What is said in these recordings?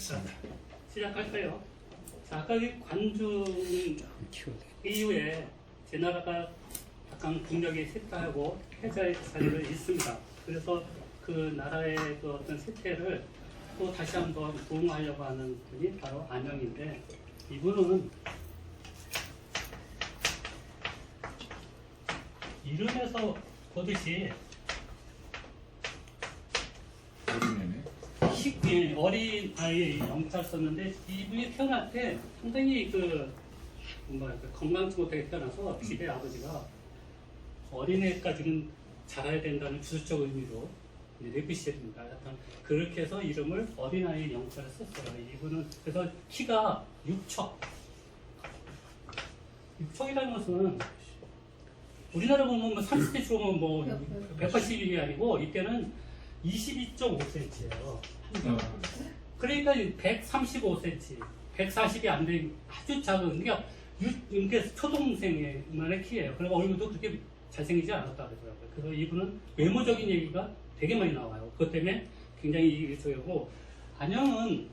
됐습니다. 시작할까요? 자, 아까 이 관중 이후에 제 나라가 약간 국력이 쇠퇴하고 패자의 사례를 있습니다. 그래서 그 나라의 그 어떤 세태를 또 다시 한번 부흥하려고 하는 분이 바로 안영인데 이분은 이름에서 보듯이 어린애네. 식- 예, 어린 아이 영자를 썼는데 이분이 태어날 때 상당히 그 뭔가 그 건강치 못하게 태어나서 집에 아버지가 어린애까지는 자라야 된다는 주술적 의미로 내비시됩니다. 하여튼 그렇게 해서 이름을 어린아이 영자를 썼어요. 이분은 그래서 키가 6척. 6척이라는 것은 우리나라 보면 뭐 30대 들어오면 뭐 180이 아니고 이때는 22.5cm예요. 어. 그러니까 135cm, 140이 안된 아주 작은 그러니까 유, 이게 초동생만의 키예요. 그리고 얼굴도 그렇게 잘생기지 않았다 그러더라고요. 그래서 이분은 외모적인 얘기가 되게 많이 나와요. 그것 때문에 굉장히 저고 안영은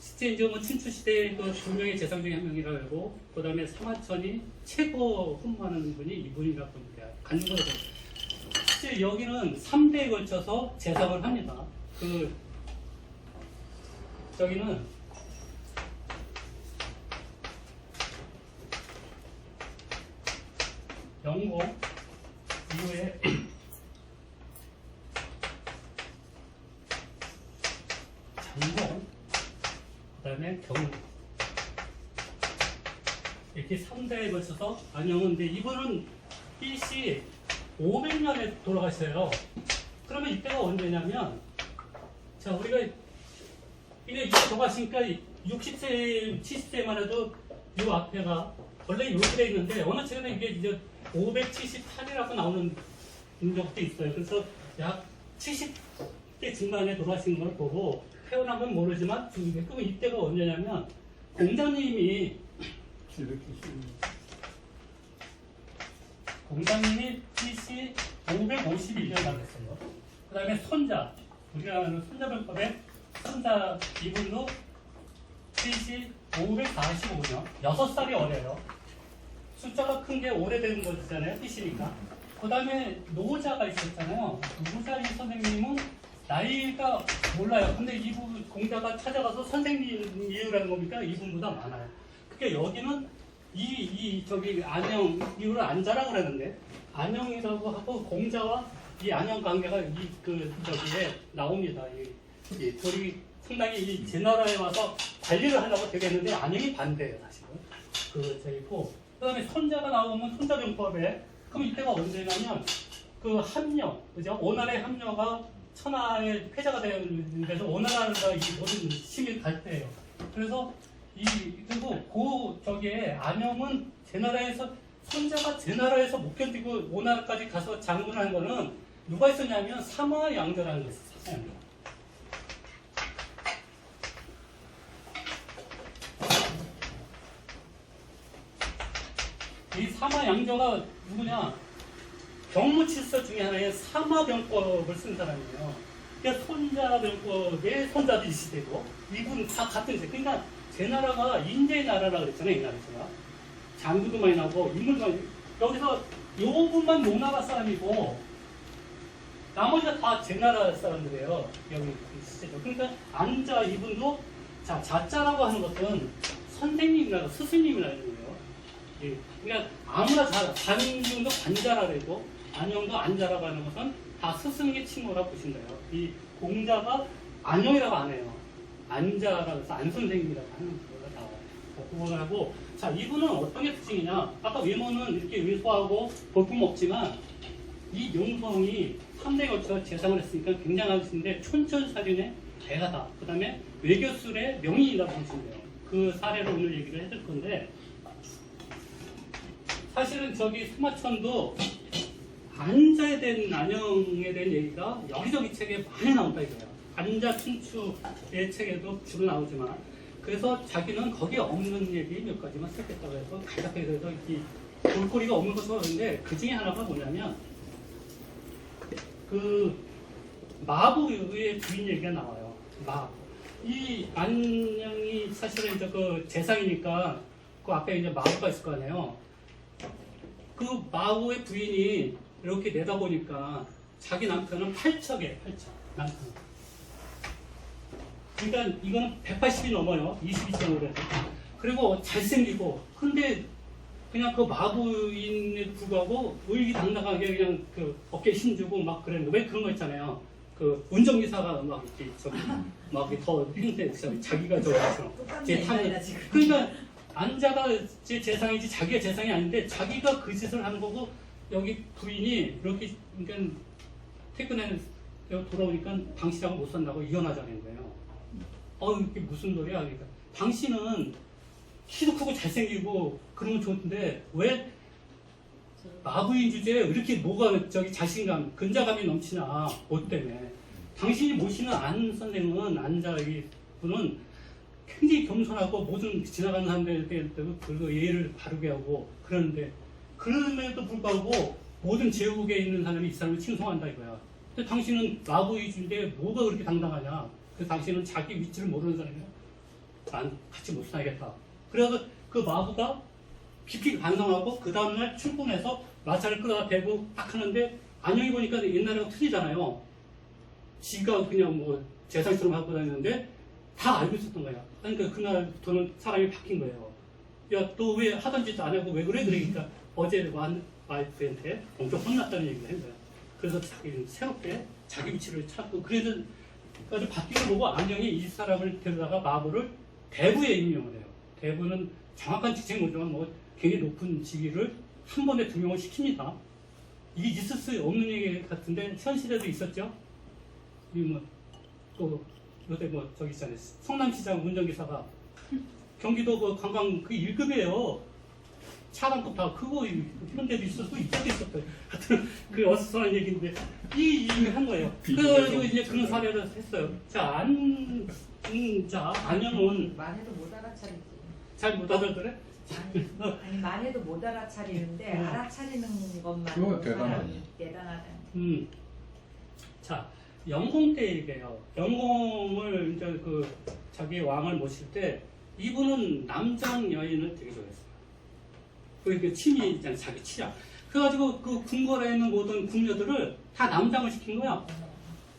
실제 이제 뭐 춘추 시대 그 두 명의 재상 중에 한 명이라고 하고 그 다음에 사마천이 최고 흠모하는 분이 이분이라고 합니다. 간거로 실제 여기는 3대에 걸쳐서 재상을 합니다. 그 저기는 영공 이후에 장공 그다음에 경우 이렇게 3대에 걸쳐서 안영은데 이분은 BC 500년에 돌아가셔요. 그러면 이때가 언제냐면 자 우리가 이게 이제 돌아가시니까 60세, 70세만 해도 이 앞에가 원래 이렇게 돼 있는데 어느 책에는 이게 이제 578이라고 나오는 적도 있어요. 그래서 약 70대 중반에 돌아가신 걸 보고 태어난 건 모르지만 그럼 이때가 언제냐면 공자님이 이렇게 공자님이 BC 551년 나겠어요. 그 다음에 손자, 우리가 아는 손자병법에 손자 이분도 BC 545년, 6살이 어려요. 숫자가 큰 게 오래된 거잖아요, BC니까. 그 다음에 노자가 있었잖아요. 노자 이 선생님은 나이가 몰라요. 근데 이분 공자가 찾아가서 선생님 이유라는 겁니까? 이분보다 많아요. 그러니까 여기는 이, 이, 저기, 안녕, 이거를 안자라고 그러는데, 안녕이라고 하고 공자와 이 안녕 관계가 이, 그, 저기에 나옵니다. 이, 이 둘이 상당히 이 제 나라에 와서 관리를 하려고 되겠는데, 안녕이 반대예요, 사실은. 그, 저기고, 그 다음에 손자가 나오면 손자병법에, 그럼 이때가 언제냐면, 그 함녀, 그죠? 오나라의 함녀가 천하의 패자가 되는 데서 오나라가 이 모든 힘이 갈 때예요. 그래서 이 그리고 그 저기에 안영은 제 나라에서 손자가 제 나라에서 못 견디고 오나라까지 가서 장군한 거는 누가 있었냐면 사마 양자라는 게 있었어요. 이 사마 양조가 누구냐? 병무칠서 중에 하나의 사마병법을 쓴 사람이에요. 그러니까 손자병법의 손자도 이 시대고 이분 다 같은 시대. 그러니까 제 나라가 인재의 나라라 그랬잖아요, 이 나라가. 장군도 많이 나고 인물도 많이 여기서 요 분만 용나라 사람이고 나머지가 다 제 나라 사람들이에요. 여기 시대죠. 그러니까 안자 이분도 자 자자라고 하는 것은 선생님이라고 스승님이라는 거예요. 예. 그러니까 아무나 잘 관중도 관자라 그래도 안영도 안자라고 하는 것은 다 스승의 칭호라고 보시면 돼요. 이 공자가 안영이라고 안 해요. 안자라고 해서 안 선생님이라고 하는 거가 나와요. 그걸 하고 자 이분은 어떤 게 특징이냐? 아까 외모는 이렇게 왜소하고 볼품 없지만 이 용성이 3대 거쳐 재상을 했으니까 굉장하신데 촌철살인의 대가다. 그 다음에 외교술의 명인이라고 보시면 돼요. 그 사례를 오늘 얘기를 해줄 건데 사실은 저기 스마천도 안자에 대한 안영에 대한 얘기가 여기저기 책에 많이 나온다 이거야. 안자 춘추의 책에도 주로 나오지만 그래서 자기는 거기에 없는 얘기 몇 가지만 쓰겠다고 해서 간략하게 그래서 이 볼거리가 없는 것으로 하는데 그 중에 하나가 뭐냐면 그 마부의 주인 얘기가 나와요. 마. 이 안녕이 사실은 이제 그 재상이니까 그 앞에 이제 마구가 있을 거 아니에요. 그 마구의 부인이 이렇게 내다 보니까 자기 남편은 팔척이에요, 팔척. 남편. 그러니까 이거는 180이 넘어요. 22.5래. 그리고 잘생기고. 근데 그냥 그 마부인에 불구하고 의기당당하게 그냥 그 어깨 힘주고 막 그랬는데 왜 그런 거 있잖아요. 그 운전기사가 막 이렇게 저기 막 이렇게 더 힘내 자기가 저기서 제 타는 그러니까 안자가 제 재상이지 자기가 재상이 아닌데 자기가 그 짓을 하는 거고 여기 부인이 이렇게 그러니까 퇴근해 여기 돌아오니까 당신하고 못 산다고 이혼하자는 거예요. 어 이게 무슨 소리야? 그러니까 당신은 키도 크고 잘생기고 그러면 좋은데 왜 마부인 주제에 이렇게 뭐가 저기 자신감, 근자감이 넘치나 옷 때문에 당신이 모시는 안 선생은 안자 이 분은 굉장히 겸손하고 모든 지나가는 사람들한테 예의를 바르게 하고 그러는데 그럼에도 불구하고 모든 제국에 있는 사람이 이 사람을 칭송한다 이거야. 근데 당신은 마부인 주제에 뭐가 그렇게 당당하냐? 그 당신은 자기 위치를 모르는 사람이야. 난 같이 못 살겠다. 그래서 그 마부가 깊이 반성하고 그 다음날 출근해서 마차를 끌어다 대고 딱 하는데 안녕히 보니까 옛날하고 틀리잖아요. 지가 그냥 뭐 재산처럼 하고 다니는데 다 알고 있었던 거야. 그러니까 그날부터는 사람이 바뀐 거예요. 야, 너 왜 하던 짓 안 하고 왜 그래? 그러니까 어제 완 와이프한테 엄청 혼났다는 얘기를 한 거야. 그래서 자기는 새롭게 자기 위치를 찾고 그래서 바뀐 걸 보고 안녕이 이 사람을 데려다가 마부를 대부에 임명을 해요. 대부는 정확한 직책 모르지만 뭐 굉장히 높은 직위를 한 번에 등용을 시킵니다. 이게 있을 수 없는 얘기 같은데 현실에도 있었죠. 이뭐또 요새 뭐 저기 있잖아요. 성남시장 운전기사가 경기도 그 관광 그 1급이에요. 차량급 다 크고 현대도 있었고 이때도 있었어요. 하여튼 그 어수선한 얘기인데 이 얘기 한 거예요. 그래가지고 이제 그런 사례를 했어요. 자, 안, 음, 자, 안영은 말해도 못 알아차리지. 잘못 알아들래? 아니, 아니 말해도 못 알아차리는데 음. 알아차리는 것만 그거 대단하네. 대단하다. 음. 자, 영공 때 얘기해요. 영공을 이제 그 자기 왕을 모실 때 이분은 남장 여인을 되게 좋아했어요. 그게 침이 있잖아요. 자기 치아. 그래가지고 그 궁궐에 있는 모든 궁녀들을 다 남장을 시킨 거야.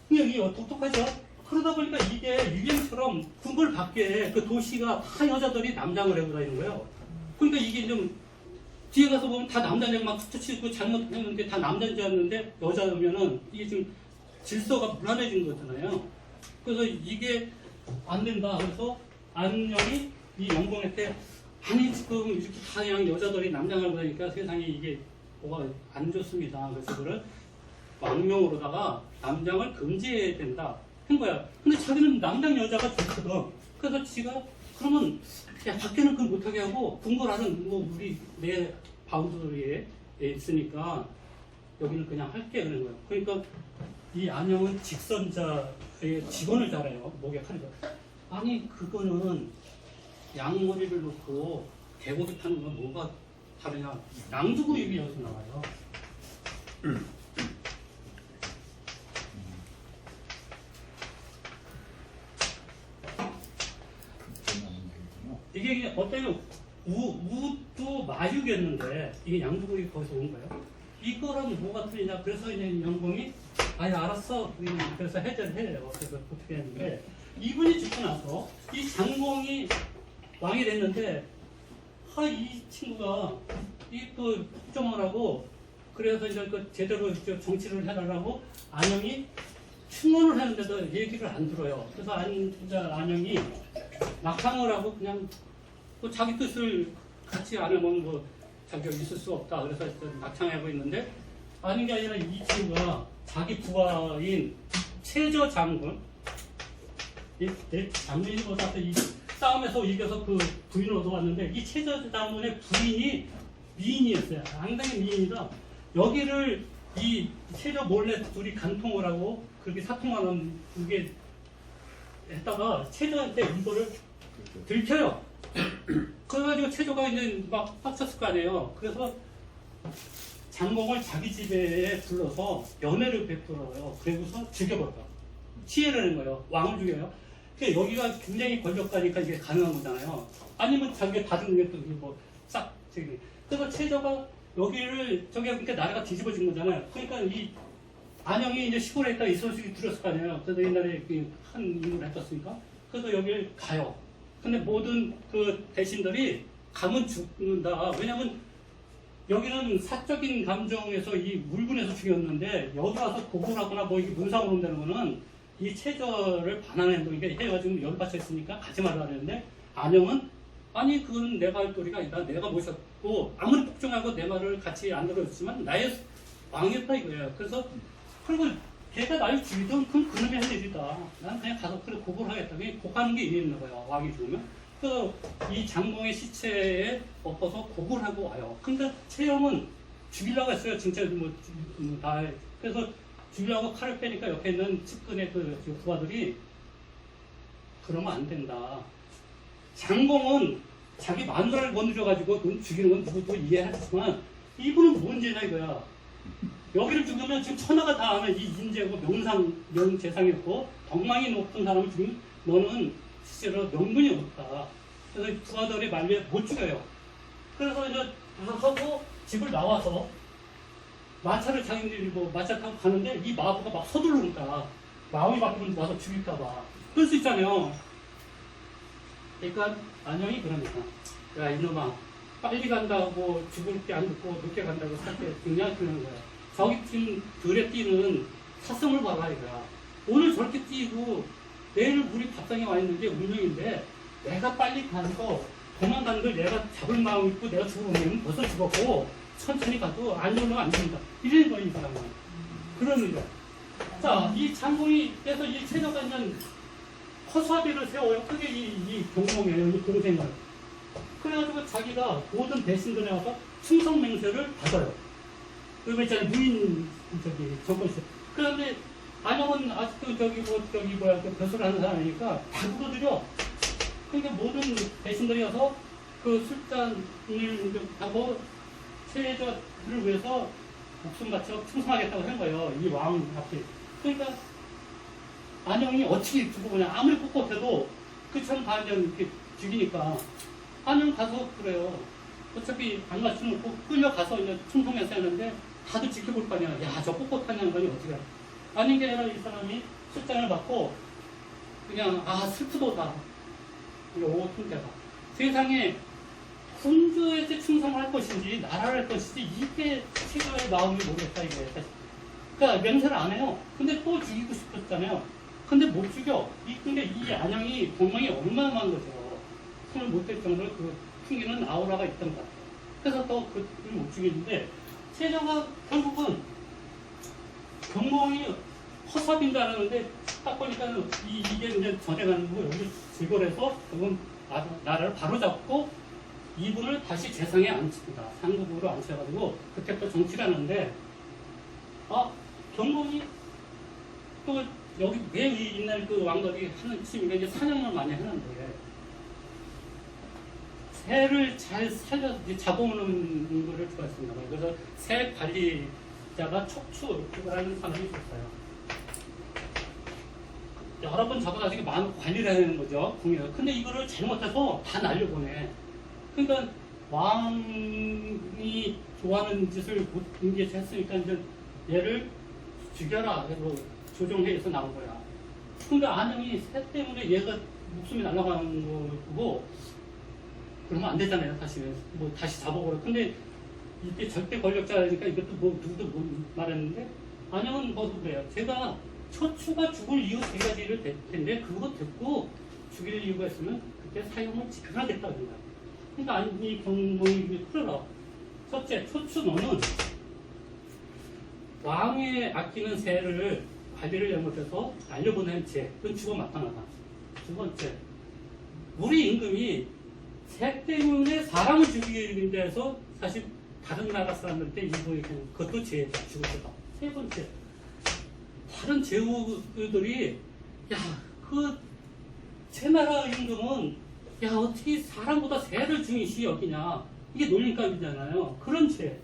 근데 이게 똑똑하죠? 그러다 보니까 이게 유행처럼 궁궐 밖에 그 도시가 다 여자들이 남장을 하고 다니는 거예요. 그러니까 이게 좀 뒤에 가서 보면 다 남자냐 막 스치고 잘못했는데 다 남자였는데 여자면은 이게 지금 질서가 불안해진 거잖아요. 그래서 이게 안 된다. 그래서 안녕이 이 영공한테 아니 지금 이렇게 다 그냥 여자들이 남장을 보니까 세상에 이게 뭐가 안 좋습니다. 그래서 그를 왕명으로다가 남장을 금지해야 된다 한 거야. 근데 자기는 남장 여자가 좋거든. 그래서 지가 그러면 야 밖에는 그걸 못하게 하고 궁궐하는 뭐 우리 내 바운더리에 있으니까 여기는 그냥 할게 그런 거야. 그러니까 이 안영은 직선자의 직원을 잘해요. 목욕하는 거. 아니 그거는 양머리를 놓고 개고기 타는 건 뭐가 다르냐? 양두구 입이어서 나와요. 이게 어때요? 우, 우도 마육이었는데 이게 양두국이 거기서 온 거예요. 이거랑 뭐가 틀리냐? 그래서 이제 영공이 아니 알았어. 그래서 해제를 해요. 그래서 어떻게 했는데 이분이 죽고 나서 이 장공이 왕이 됐는데 하 이 친구가 이또 폭정을 하고 그래서 이제 그 제대로 저 정치를 해달라고 안영이 충원을 하는데도 얘기를 안 들어요. 그래서 안, 안영이 낙상을 하고 그냥 또 자기 뜻을 같이 안 하면 뭐 자기가 있을 수 없다. 그래서 일단 낙상하고 있는데 아닌 게 아니라 이 친구가 자기 부하인 최저 장군 이내 장군이 보다서 이 싸움에서 이겨서 그 부인을 얻어왔는데 이 최저 장군의 부인이 미인이었어요. 상당히 미인이다. 여기를 이 최저 몰래 둘이 간통을 하고 그렇게 사통하는 그게 했다가 최저한테 이거를 들켜요. 그래가지고 최조가 이제 막 빡쳤을 거 아니에요. 그래서 장공을 자기 집에 불러서 연애를 베풀어요. 그리고서 죽여버려. 치해라는 거예요. 왕을 죽여요. 여기가 굉장히 권력가니까 이게 가능한 거잖아요. 아니면 자기가 받은 게또 뭐싹 저기. 그래서 최저가 여기를 저기 그러니까 나라가 뒤집어진 거잖아요. 그러니까 이 안영이 이제 시골에 있다 이 소식이 들었을 거 아니에요. 그래서 옛날에 그한 인물을 했었으니까. 그래서 여기를 가요. 근데 모든 그 대신들이 가면 죽는다. 왜냐면 여기는 사적인 감정에서 이 물분에서 죽였는데 여기 와서 고불하거나 뭐 이게 문상으로 온다는 거는 이 체저를 반환해 놓으니까 해가지고 열받쳐 있으니까 가지 말라 그랬는데 안영은 아니 그건 내가 할 도리가 아니다. 내가 모셨고 아무리 복종하고 내 말을 같이 안 들어줬지만 나의 왕이었다 이거예요. 그래서 그리고 걔가 날 죽이든 그건 그놈이 할 일이다. 난 그냥 가서 그래 고불 하겠다. 그게 고하는 게 일이 있는 거야 왕이 죽으면. 그래서 이 장공의 시체에 엎어서 고불하고 와요. 근데 최영은 죽이려고 했어요. 진짜 뭐, 뭐 다. 그래서 죽이려고 칼을 빼니까 옆에 있는 측근의 그 부하들이 그러면 안 된다. 장공은 자기 마누라를 건드려가지고 눈 죽이는 건 누구도 이해하지만 이분은 뭔지냐 이거야. 여기를 죽으면 지금 천하가 다 아는 이 인재고 명상, 명재상이었고 덕망이 높은 사람을 죽이면 너는 실제로 명분이 없다. 그래서 부하들이 말리에 못 죽여요. 그래서 이제 하고 집을 나와서 마차를 자기들이 뭐 마차 타고 가는데 이 마부가 막 서두르니까 마음이 바뀌면 와서 죽일까봐 그럴 수 있잖아요. 그러니까 안녕이 그러니까 야 이놈아 빨리 간다고 죽을 때 안 듣고 늦게 간다고 살때 그냥 그러는 거야. 저기 팀 들에 뛰는 사성을 봐라 이거야. 오늘 저렇게 뛰고 내일 우리 밥상에 와 있는 게 운명인데 내가 빨리 가서 도망가는 걸 내가 잡을 마음 있고 내가 죽으면 벌써 죽었고 천천히 가도 안 오면 안 된다. 이런 거이 사람은. 그런 의미야. 자, 이 장군이 그래서 이 체제가 있는 허수아비를 세워요. 그게 이, 이 경공이에요. 이 공생을. 그래가지고 자기가 모든 대신들에 와서 충성 맹세를 받아요. 그리고 있잖아요. 무인 저기 정권세. 그런데 안영은 아직도 저기 뭐 저기 뭐야 그 벼슬을 하는 사람이니까 다 물어들여. 그러니까 모든 대신들이 와서 그 술잔을 하고 체제를 위해서 목숨 바쳐 충성하겠다고 한 거예요. 이 왕 앞에. 그러니까 안영이 어떻게 죽고 그냥 아무리 꼿꼿해도 다 이제 이렇게 죽이니까 안영 가서 그래요. 어차피 안꼭 끌려가서 이제 충성해서 하는데 다들 지켜볼 거 아니야. 야, 저 꼿꼿한 양반이 해. 아닌 게 아니라 이 사람이 술잔을 받고 그냥 아 슬프도다. 이거 오통대가 세상에 군주에게 충성을 할 것인지 나라를 할 것인지 이게 최고의 마음이 모르겠다 이거예요. 그러니까 맹세를 안 해요. 근데 또 죽이고 싶었잖아요. 근데 못 죽여. 이 근데 이 안양이 공망이 얼마나만 거죠. 손을 못댈 정도로 그 풍기는 아우라가 있던 것 같아요. 그래서 또 그를 못 죽이는데 세자가 결국은 경공이 허사빈 줄 알았는데 딱 보니까 이, 이게 이제 전해가는 거 여기 질거해서 그건 나- 나라를 바로 잡고 이분을 다시 재상에 앉힙니다. 상급으로 앉혀가지고 그때부터 정치를 하는데 아 경공이 또 여기 왜이 옛날 그 왕들이 하는 취미가 이제 사냥을 많이 하는데 새를 잘 살려 잡아오는 거를 좋아했습니다. 그래서 새 관리자가 척추라는 사람이 있었어요. 여러 번 잡아가지고 마음 관리를 하는 거죠. 궁에서. 근데 이거를 잘못해서 다 날려보내. 그러니까 왕이 좋아하는 짓을 못 인지해서 했으니까 이제 얘를 죽여라. 해서 조정회에서 나온 거야. 그러니까 안영이 새 때문에 얘가 목숨이 날아가는 거고 그러면 안 되잖아요. 다시 뭐 다시 잡아보라. 근데 이때 절대 권력자니까 이것도 뭐 누구도 못 말했는데 안영은 뭐 그래요. 제가 처추가 죽을 이유 세 가지를 댈 텐데 그거 듣고 죽일 이유가 있으면 그때 사형을 지켜하겠다 거야. 그러니까 이 경공이 풀어라. 첫째, 처추 너는 왕의 아끼는 새를 관리를 잘못해서 날려보낸 죄, 그건 죽어 마땅하다. 두 번째, 우리 임금이 새 때문에 사람을 죽이기 위해서 사실 다른 나라 사람들한테 이보이고 그것도 죄다 죽을 거다. 세 번째, 다른 제후들이 야 그 제 나라 임금은 야 어떻게 사람보다 새를 중요시 여기냐 이게 놀림감이잖아요. 그런 죄.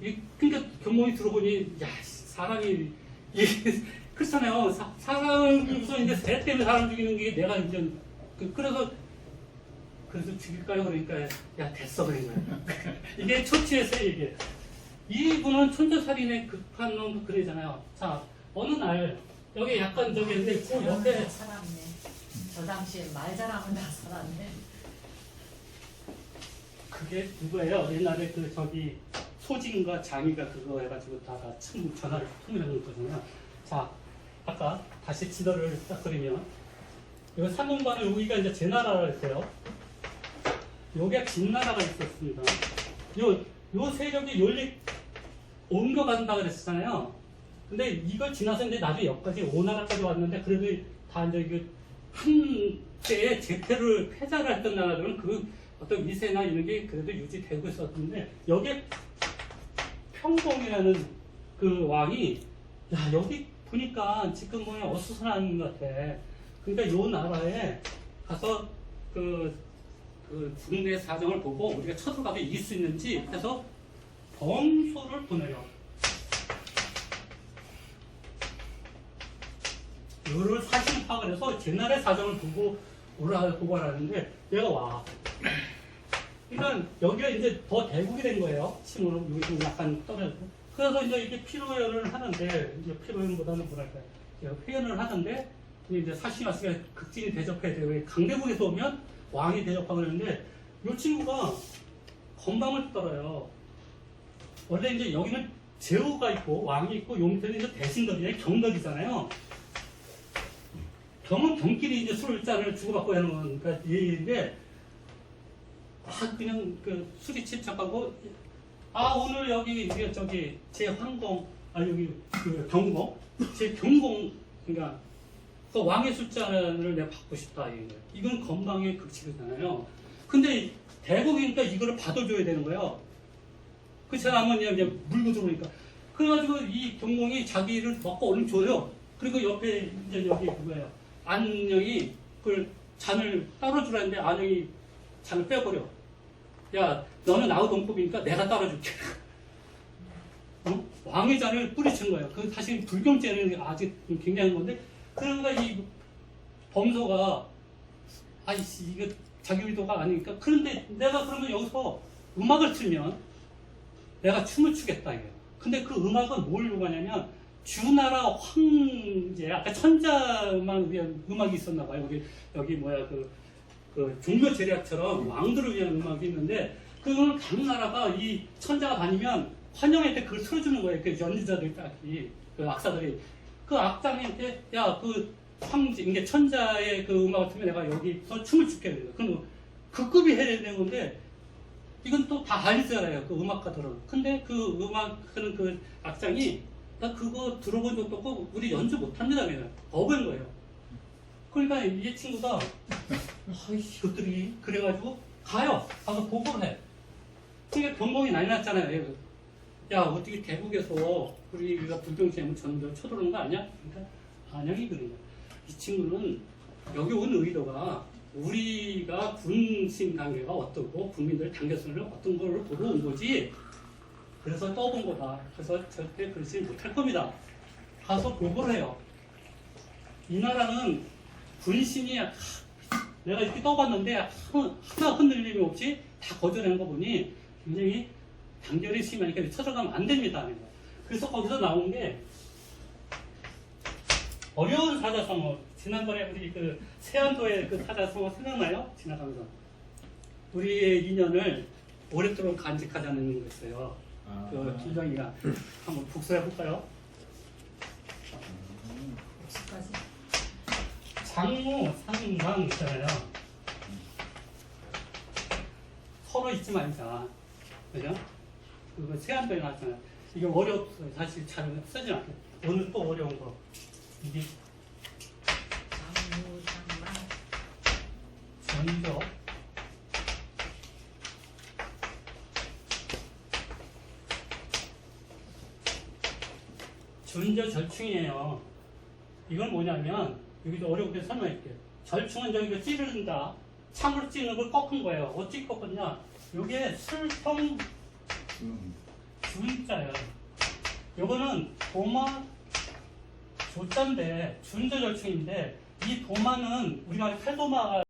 이, 그러니까 경공이 들어보니 야 사람이 이 그렇잖아요. 사, 사람 우선 이제 새 때문에 사람 죽이는 게 내가 이제 그, 그래서 그래서 죽일까요? 그러니까 야 됐어 거야. 이게 초치에서 이게 이분은 천재살인의 급한 놈 그러잖아요. 자 어느 날 여기 약간 저기 있는데 그 옆에 살았네. 저 당시에 말 잘하면 다 살았네. 그게 누구예요? 옛날에 그 저기 소진과 장이가 그거 해가지고 다가 참 전화를 통일하는 거잖아요. 자, 아까 다시 지도를 딱 그리면 요 삼문관을 여기가 이제 제 나라라 했어요. 여기가 진나라가 있었습니다. 요, 요 세력이 연립 옮겨간다 그랬잖아요. 근데 이걸 지나서 이제 나중에 여기까지 오나라까지 왔는데 그래도 다 이제 이게 한때에 제패를 패자를 했던 나라들은 그 어떤 위세나 이런 게 그래도 유지되고 있었는데 여기에 평공이라는 그 왕이 야 여기 보니까 지금 뭐냐 어수선한 것 같아. 그러니까 요 나라에 가서 그, 그 국내 사정을 보고 우리가 쳐들어가도 이길 수 있는지 해서 범소를 보내요. 요를 사실 파악을 해서 제나라의 사정을 보고 보고 하라는데 얘가 와. 그러니까 여기가 이제 더 대국이 된 거예요. 침으로 여기 좀 약간 떨어졌고. 그래서 이제 이렇게 피로연을 하는데 이제 피로연보다는 뭐랄까 회연을 하는데 이제 사시마스가 극진이 대접해야 돼요. 왜 강대국에서 오면 왕이 대접하고 그러는데 이 친구가 건방을 떨어요. 원래 이제 여기는 제후가 있고 왕이 있고 요 밑에는 이제 대신들이에요. 경덕이잖아요. 경은 경끼리 이제 술잔을 주고받고 하는 거니까 예인데 아 그냥 그 술이 침착하고 아 오늘 여기 이게 저기 제 황공 아 여기 그 경공 제 경공 그러니까 그 왕의 술잔을 내가 받고 싶다 이거예요. 이건 건방의 극치잖아요. 근데 대국이니까 이거를 받아줘야 되는 거예요. 그렇지 않으면 이제 물고 들어오니까 그래가지고 이 경공이 자기를 먹고 얼른 줘요. 그리고 옆에 이제 여기 그거예요. 안녕이 그걸 잔을 따라주라는데 안녕이 잔을 빼버려. 야, 너는 나우 동법이니까 내가 따라줄게. 어? 왕의 잔을 뿌리친 거예요. 그 사실 불경죄는 아직 굉장한 건데, 그러니까 이 범소가, 아이씨, 이거 자기 의도가 아니니까. 그런데 내가 그러면 여기서 음악을 틀면 내가 춤을 추겠다, 이거예요. 근데 그 음악은 뭘 요구하냐면, 주나라 황제, 아까 천자만 위한 음악이 있었나 봐요. 여기, 여기 뭐야, 그, 그 종묘 제략처럼 왕들을 위한 음악이 있는데, 그걸 각 나라가 이 천자가 다니면 환영회 때 그걸 틀어주는 거예요. 그 연주자들 딱이, 그 악사들이. 그 악장한테, 야, 그 황제, 이게 천자의 그 음악을 틀면 내가 여기서 춤을 추게 돼요. 그럼 그 급이 해야 되는 건데, 이건 또 다 알잖아요. 그 음악가들은. 근데 그 음악 하는 그 악장이 나 그거 들어본 적도 없고 우리 연주 못합니다 그냥 어은 거예요. 그러니까 이 친구가 아이씨 그들이 그래가지고 가요. 가서 보고를 해. 그러니까 경공이 난리 났잖아요. 야 어떻게 대국에서 우리가 불경지하면 전부 쳐들어오는 거 아니야? 그러니까 안영이 그런 거야. 이 친구는 여기 온 의도가 우리가 군신 관계가 어떻고 국민들 단계선을 어떤 걸로 보러 온 거지. 그래서 떠본 거다. 그래서 절대 그러지 못할 겁니다. 가서 보고를 해요. 이 나라는 군신이 하, 내가 이렇게 떠봤는데 하나, 하나 흔들림이 없이 다 거절하는 거 보니 굉장히 단결이 심하니까 쳐들어가면 안 됩니다. 그래서 거기서 나온 게 어려운 사자성어 지난번에 우리 그 세안도의 그 사자성어 생각나요? 지나가면서 우리의 인연을 오랫도록 간직하자는 거였어요. 아, 그 김정희가 한번 복수해 볼까요? 혹시까지 장무 상망 있잖아요. 서로 잊지 말자. 그죠? 그거 세안도에 나왔잖아요. 이게 어렵어요. 사실 잘 쓰지 않게. 오늘 또 어려운 거. 이게 장무장만 전적. 전저 절충이에요. 이건 뭐냐면 여기도 어렵게 설명할게요. 절충은 저기가 찌른다. 참으로 찌는 걸 꺾은 거예요. 어떻게 꺾었냐? 이게 술통 음. 주자예요. 요거는 도마 조자인데 준조절층인데 이 도마는 우리가 세도마가